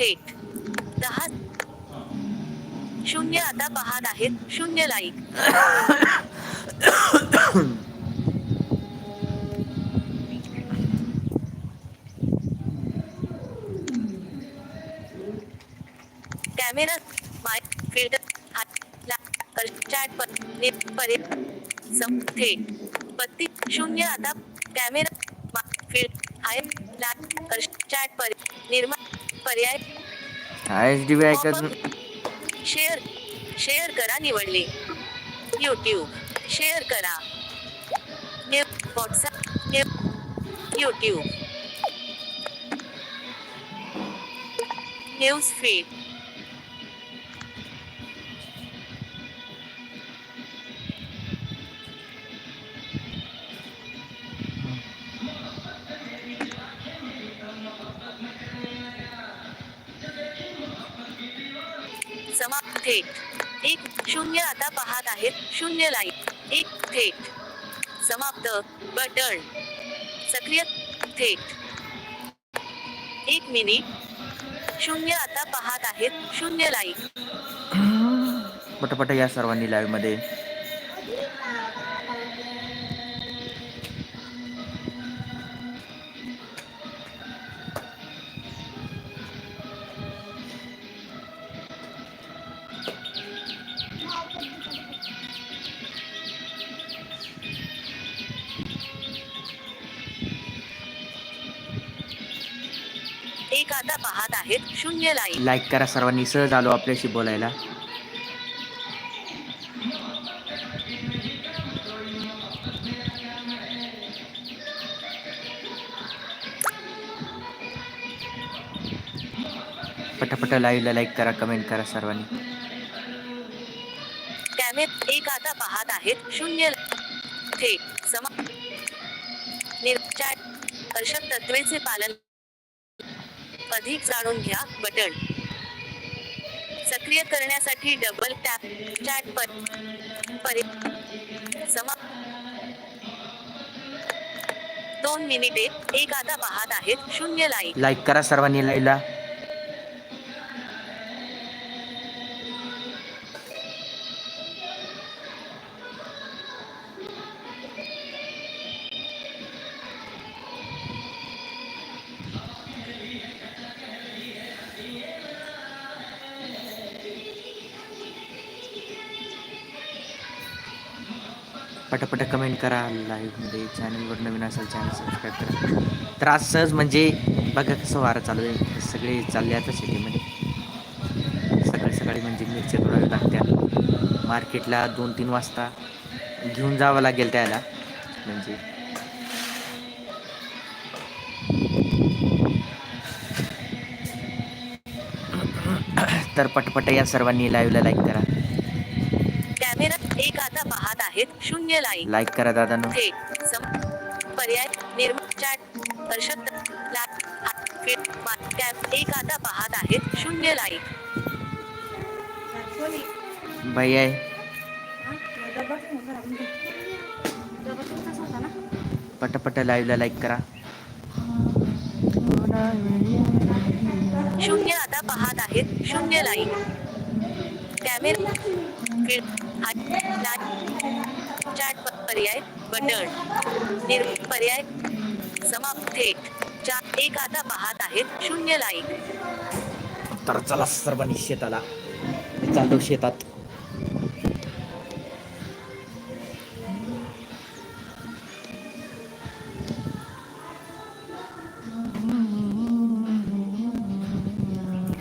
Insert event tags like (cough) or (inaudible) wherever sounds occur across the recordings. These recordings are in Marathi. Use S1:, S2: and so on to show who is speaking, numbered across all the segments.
S1: थेट दहा. शून्य आता पाहत आहेत. शून्य like camera my filter chat पर परे सम थेट बत्तीस शून्य आता कॅमेरा फील्ड हाय चॅट पर निर्माण पर्याय
S2: डी बी ऐकत
S1: शेअर शेअर करा निवडले. यूट्यूब शेअर करा. व्हॉट्सअप यूट्यूब न्यूज फीड पाहत आहेत. शून्य लाइट एक थेट. समाप्त. बटन सक्रिय थेट. एक मिनिट. शून्य आता पाहत आहेत. शून्य लाईक
S2: पटपट या सर्वांनी
S1: लाईव्हमध्ये आहेत. शून्य लाईक
S2: लाईक करा सर्वांनी सहज आलो आपल्याशी बोलायला. पटापट लाईव्हला लाईक करा कमेंट करा सर्वांनी.
S1: एक आता पाहत आहेत. शून्य थेट समा निर्चाट कर्षक तत्वेचे पालन अधिक जाणून घ्या बटन सक्रिय करण्यासाठी डबल टॅप चॅट पर परि समा दोन मिनिटे एक आता पाहत आहेत शून्य लाईक
S2: लाईक करा सर्वांनी लाईला पटापट कमेंट करा लाईव्हमध्ये चॅनलवर नवीन असेल चॅनल सबस्क्राईब करा. तर आज सहज म्हणजे बघा कसं वारं चालू आहे. सगळे चालले आता शेतीमध्ये. सकाळी सकाळी म्हणजे मिरच्या तोडाव्या लागत्या. मार्केटला दोन तीन वाजता घेऊन जावं लागेल त्याला. म्हणजे तर पटपट या सर्वांनी लाईव्हला लाईक करा.
S1: कॅमेरा एक आता पाहत आहेत शून्य लाईक
S2: लाईक करा दादांनो.
S1: थेट सम पर्याय निर्माण चॅट हर्षद कॅप एक आता पाहत आहेत शून्य लाईक
S2: आहे. पटापट लाईव्हला लाईक करा.
S1: शून्य आता पाहत आहेत शून्य लाईक कॅमेरा चॅट पर्याय बटन निर्मित पर्याय समाप्त थेट चार एक आता पाहत आहेत शून्य लाईक
S2: तर चला सर्वांनी शेताला चालू शेतात.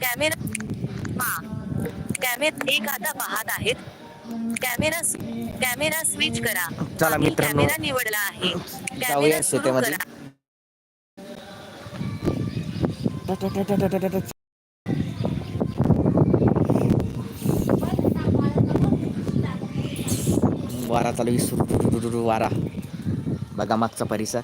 S1: कॅमेरा कॅमेरा एक आता पाहत आहेत. कॅमेरा कॅमेरा स्विच करा
S2: चला
S1: आम्ही
S2: मित्रांनो.
S1: कॅमेरा निवडला आहे
S2: जाऊया
S1: कॅमेरा सुरू
S2: शेतामध्ये.
S1: करा
S2: वारा चालू आहे सुरू टु- टु- टु- टु- वारा बघा मागचा परिसर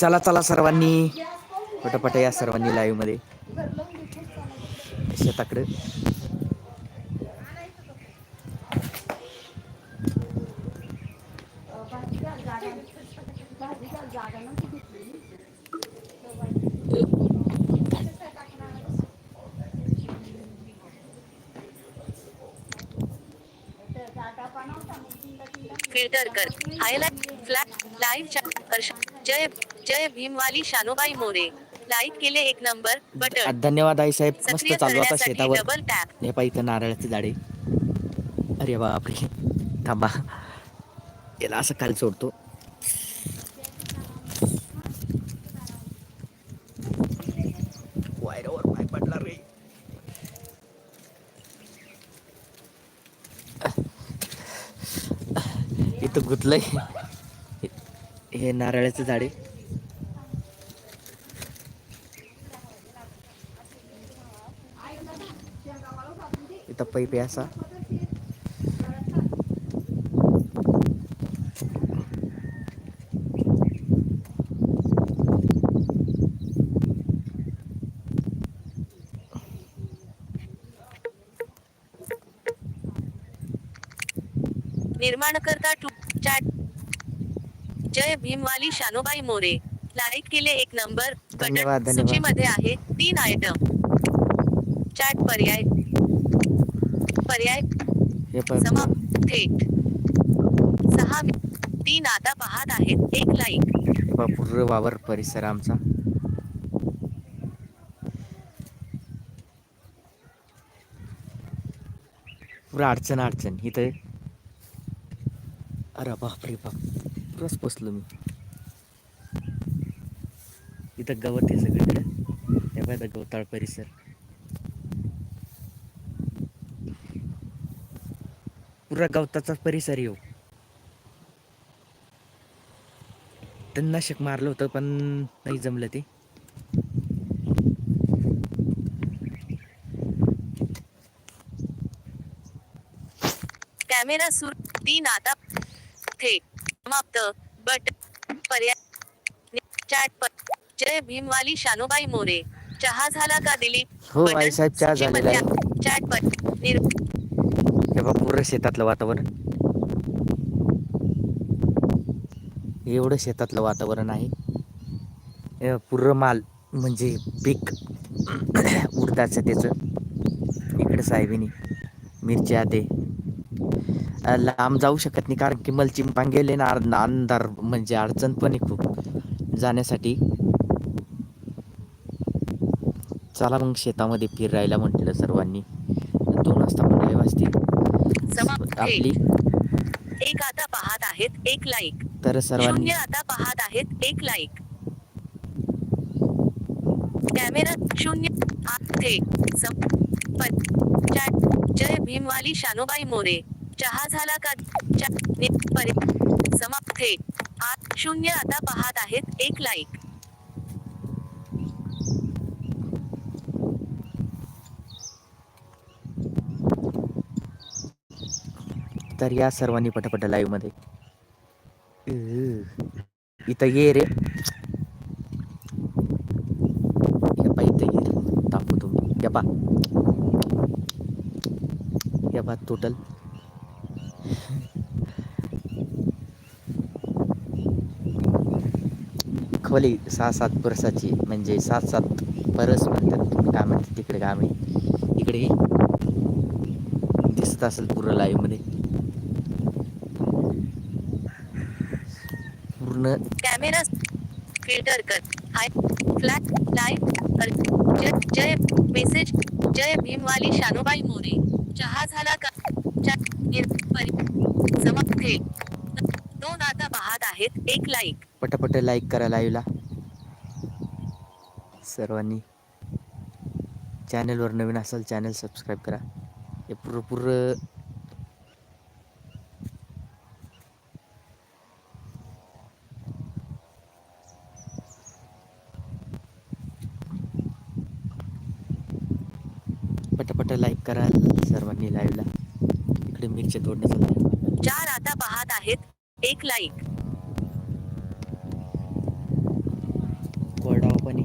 S2: चला चला सर्वांनी. पटापट या सर्वांनी लाईव्हमध्ये. शेताकडे.
S1: फिल्टर कर. हायलाइट फ्लॅट लाईव्ह चॅट जय जय भीमवाली शानुबाई मोरे. लाईक केले एक नंबर बटन
S2: धन्यवाद आई साहेब. मस्त चालू आता शेतावर.
S1: डबल टॅप
S2: हे पाहिजे नारळाचे झाडे. अरे बापरे. थांबा. याला असं खाली सोडतो. वायरावर पाय पडला रे. इथं गुतलंय. हे नारळाचं झाडे. पैप असा.
S1: निर्माणकर्ता टू चॅट. जय भीमवाली शानुबाई मोरे. लाईक केले एक नंबर. सूचीमध्ये आहे तीन आयटम चॅट पर्याय. पर्याय थेट सहा तीन आता पाहत आहेत. एक लाईक
S2: पूर्ण वावर परिसर आमचा. पुरा अडचण अडचण. इथं अरे बाप रे बाप. पुरंच पोचलो मी. इथं गवत आहे सगळीकडे. हे इथं गवताळ परिसर. पुरा गवताचा परिसर येऊ. तणनाशक मारलं होतं पण नाही जमलं ते.
S1: कॅमेरा सुर तीन आता थेट समाप्त. बट पर्याय चॅट जय भीमवाली शानुबाई मोरे. चहा झाला का दिलीप?
S2: हो
S1: बटन
S2: आईसाहेब चहा झालेला आहे.
S1: सूचीमध्ये चॅट प- निर-
S2: बघा पूर्ण शेतातलं वातावरण. एवढं शेतातलं वातावरण आहे. पूर्ण माल म्हणजे पीक (coughs) उडताचं त्याचं. इकडे साहेबीनी मिरच्या ते लांब जाऊ शकत नाही कारण की मलचिंग पान गेले ना अंधार म्हणजे अडचण पण आहे खूप जाण्यासाठी. चला मग शेतामध्ये फिरायला म्हटलं सर्वांनी. दोन वाजता पण वाजतील. आपली.
S1: एक आता पाहत आहेत एक लाईक
S2: तर सर्वांनी
S1: शून्य आता पाहत आहेत एक लाईक कॅमेरा शून्य जय भीमवाली शानुबाई मोरे. चहा झाला का? समाप्त शून्य आता पाहत आहेत एक लाईक
S2: तर या सर्वांनी पटापट लाईव्हमध्ये. इथं ये रे. ये पा पा टोटल खोली सहा सात परसाची म्हणजे सात सात परस म्हणतात. काय म्हणतात तिकडे काय इकडे. दिसत असेल पूर्ण लाईव्हमध्ये पूर्ण.
S1: कॅमेरा फिल्टर कर. हाय फ्लॅट लाईव्ह जय जय मेसेज जय भीमवाली शानुबाई मोरे. चहा झाला का? थेट दोन आता पाहत आहेत एक लाईक
S2: पटापट लाईक करा लाईव्हला सर्वांनी. चॅनलवर नवीन असाल चॅनल सबस्क्राईब करा. हे पूर्ण लाईक करा सर्वांनी लाईव्हला इकडे मिरच्या तोडण्याचा.
S1: चार आता पाहत आहेत एक लाईक
S2: कोरडावा पण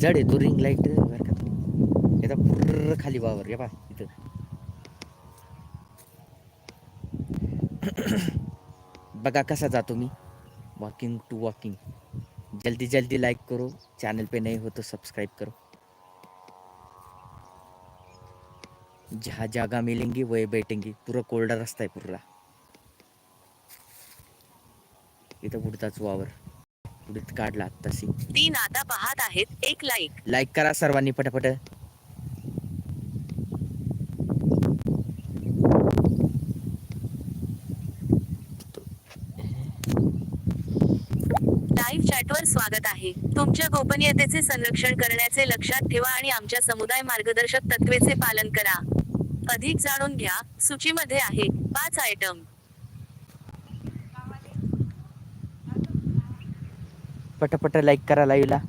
S2: जड आहे तो रिंग लाइट बरं का तो. याचा पुर्र खाली वावर या बा इथं. (coughs) बघा कसा जातो मी. वॉकिंग टू वॉकिंग जल्दी जल्दी लाइक करो चैनल पे नए हो तो सब्सक्राइब करो। जहाँ जागा मिलेंगी वही बैठेंगी। पूरा कोरडा रस्ता आहे पूर्ण इथं पुढचाच वावर। पुढे काढला आत्ताशी।
S1: तीन आता पाहत आहेत एक लाईक
S2: लाईक करा सर्वांनी पटापट
S1: लाईव्ह चॅटवर स्वागत आहे. तुमच्या गोपनीयतेचे संरक्षण करण्याचे लक्षात ठेवा आणि आमच्या समुदाय मार्गदर्शक तत्वेचे पालन करा. अधिक जाणून घ्या सूचीमध्ये आहे पाच आयटम
S2: पटापट लाईक करा लाईव्हला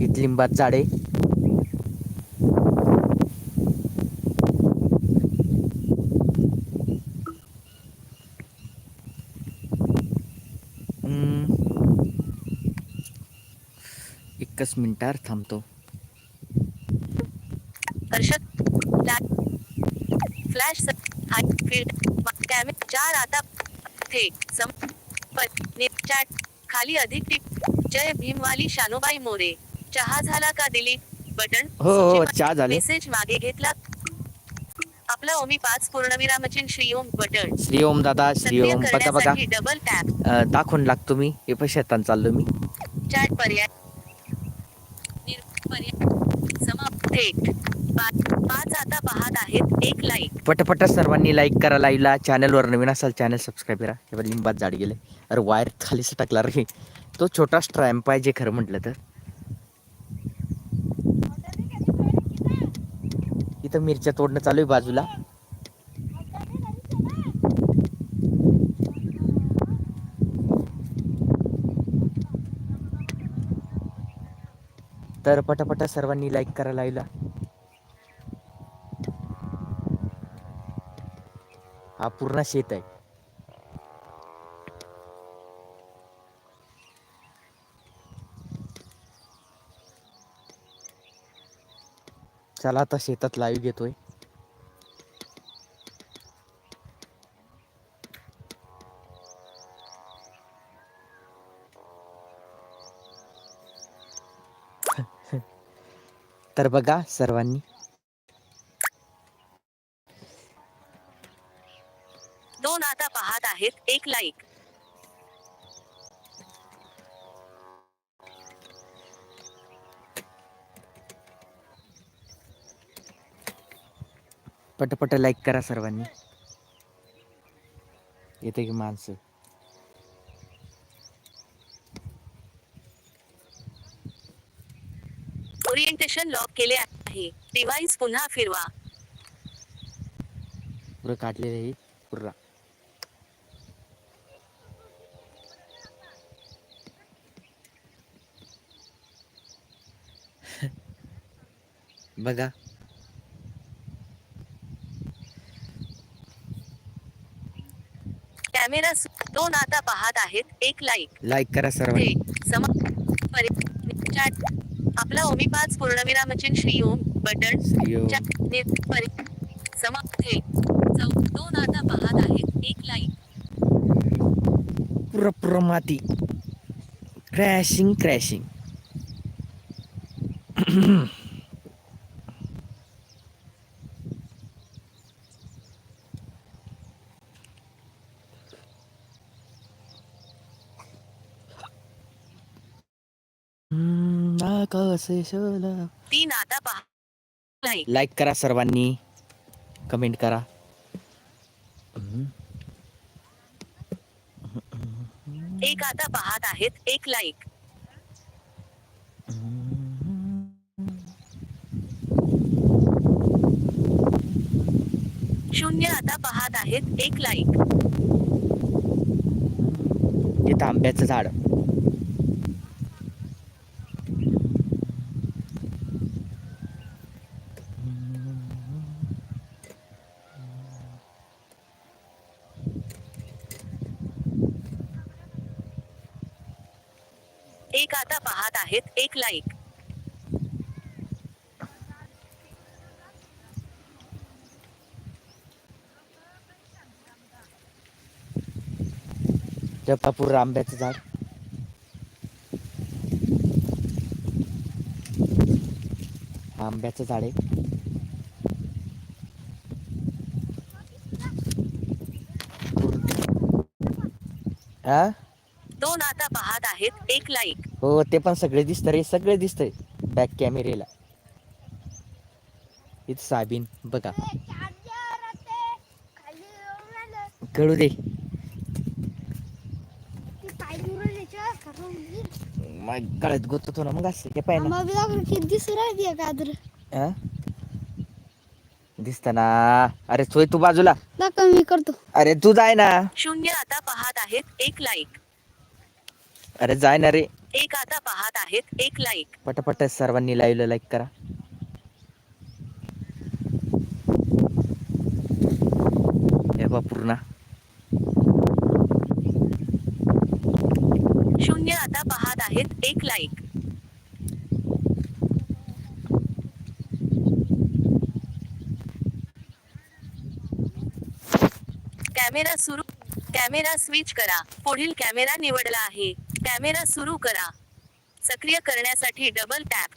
S2: इथं लिंबात झाडे. एकच मिनिटावर थांबतो.
S1: फ्लॅश चार आता थेट खाली अधिक टिप जय भीमवाली शानुबाई मोरे. चहा झाला का दिलीप? बटन
S2: हो हो
S1: सूचीमध्ये
S2: चहा झाले.
S1: मेसेज मागे घेतला. आपला ओमी पाच पूर्णविरामचिन श्री ओम बटन
S2: श्री ओम दादा श्री ओम. बघा बघा
S1: डबल टॅप
S2: दाखवून लागतो मी हे शेतात चाललो मी.
S1: चॅट पर्याय. समाप्त थेट पाच आता पाहत आहेत एक लाईक
S2: पटपट सर्वांनी लाईक करा लाईव्हला चॅनलवर नवीन असाल चॅनल सबस्क्राईब करा. हे बघ, लिंबात जाड गेले. अरे वायर खाली सटकला रे. तो छोटा स्ट्रॅम्प पाहिजे खरं म्हटलं तर. इथं मिरच्या तोडणं चालू आहे बाजूला. तर पटापट सर्वांनी लाईक करा लाईव्हला हा पूर्ण शेत आहे. चला आता शेतात लाईव्ह घेतोय. तर बघा सर्वांनी.
S1: दोन आता पाहत आहेत एक लाईक
S2: पटपट लाईक करा सर्वांनी. येते की माणसं?
S1: ओरिएंटेशन लॉक केले आहे. डिव्हाइस पुन्हा फिरवा.
S2: पुरं काढलेलं आहे. पुरा (laughs) बघा.
S1: कॅमेरा दोन आता पाहत आहेत. एक लाईक
S2: लाईक करा सर्वांनी.
S1: थेट सम परि- चॅट आपला ओमी पाच पूर्णविरामचिन श्री ओम. बटन समाप्त दोन आता पाहत आहेत. एक लाईक
S2: पुरं पुरं आकाश शोला
S1: तीन आता पहा लाईक
S2: लाईक करा सर्वांनी. कमेंट करा.
S1: एक आता पाहत आहेत एक लाईक शून्य आता पाहत आहेत एक लाईक
S2: इथं आंब्याचं झाड
S1: एक आता पाहत आहेत. एक लाईक
S2: जपापूर आंब्याचं झाड. आंब्याचं झाड आहे.
S1: दोन आता पाहत आहेत. एक लाईक
S2: हो ते पण सगळे दिसतं रे सगळे दिसतंय. बॅक कॅमेरेला इथं साबीन बघा. कळू दे. माय गळ्यात गोततो ना मग असं हे पाहिजे हा दिसत ना अरे सोय तू बाजूला.
S3: कमी करतो
S2: अरे तू जाय ना.
S1: शून्य आता पाहत आहेत एक लाईक
S2: अरे जाय ना रे.
S1: एक आता पाहत आहेत एक लाईक
S2: पटापट सर्वांनी लाईव्हला लाईक करा. बा पूर्ण.
S1: शून्य आता पाहत आहेत एक लाईक कॅमेरा सुरू कॅमेरा स्विच करा. पुढील कॅमेरा निवडला आहे. कॅमेरा सुरू करा. सक्रिय करण्यासाठी डबल टॅप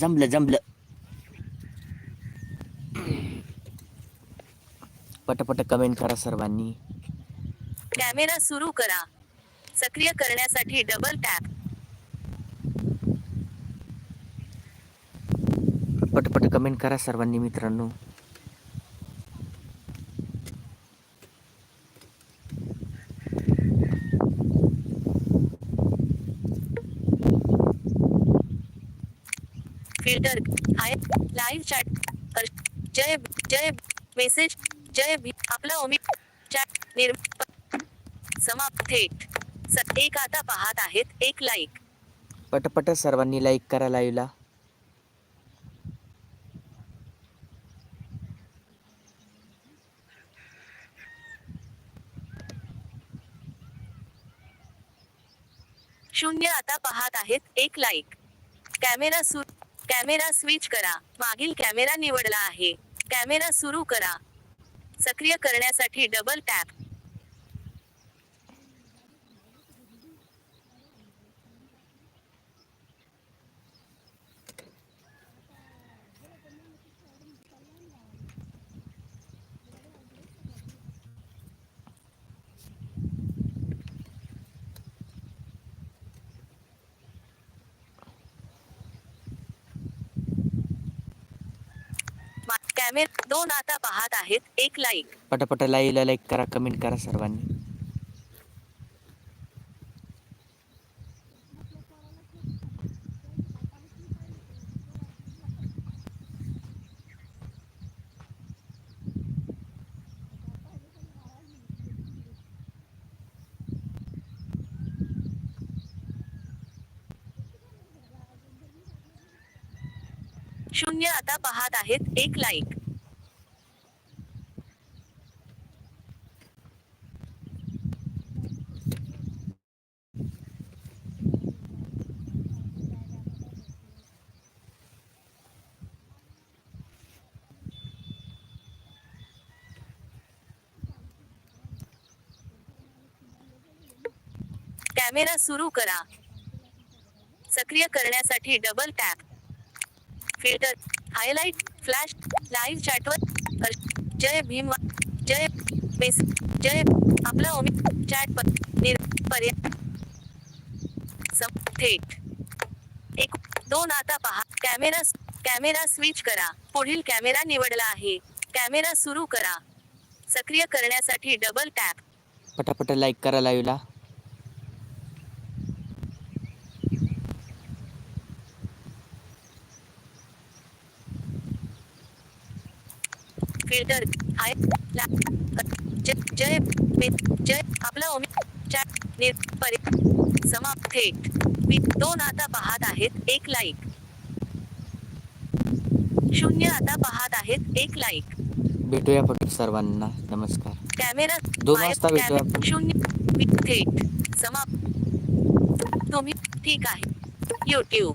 S2: जमलं जमलं. पटापट कमेंट करा सर्वांनी.
S1: कॅमेरा सुरू करा. सक्रिय करण्यासाठी डबल टॅप
S2: पटपट कमेंट करा सर्वांनी मित्रांनो.
S1: फिल्टर हाय लाईव्ह चॅट जय जय मेसेज जय भी आपला ओमी चॅट निर् समाप्त. थेट एक आता पाहत आहेत एक लाईक
S2: पटपट सर्वांनी लाईक करा लाईव्हला
S1: शून्य आता पाहत आहेत एक लाईक कॅमेरा सु कॅमेरा स्विच करा. मागील कॅमेरा निवडला आहे. कॅमेरा सुरू करा. सक्रिय करण्यासाठी डबल टॅप मा- कॅमेरा दोन आता पाहत आहेत. एक लाईक
S2: पटापट लाईला लाईक करा कमेंट करा सर्वांनी
S1: शून्य आता पाहत आहेत एक लाईक कॅमेरा सुरू करा. सक्रिय करण्यासाठी double tap filter highlight flash live चॅटवर जय भीम जय मेस जय आपला ओमी चॅट प- निर पर्याय सम- थेट एक दोन आता पहा. कॅमेरा कॅमेरा स्विच करा. पुढील कॅमेरा निवडला आहे. कॅमेरा सुरू करा. सक्रिय करण्यासाठी डबल टॅप
S2: पटापट लाईक करा लाईव्हला
S1: फिल्टर हाय जय जय आपला ओमी समाप्त. थेट मी दोन आता पाहत आहेत एक लाईक शून्य आता पाहत आहेत एक लाईक
S2: भेटूया फक्त सर्वांना. नमस्कार.
S1: कॅमेरा
S2: दोन वाजता भेटूया.
S1: शून्य थेट समाप्त. तुम्ही ठीक आहे. युट्यूब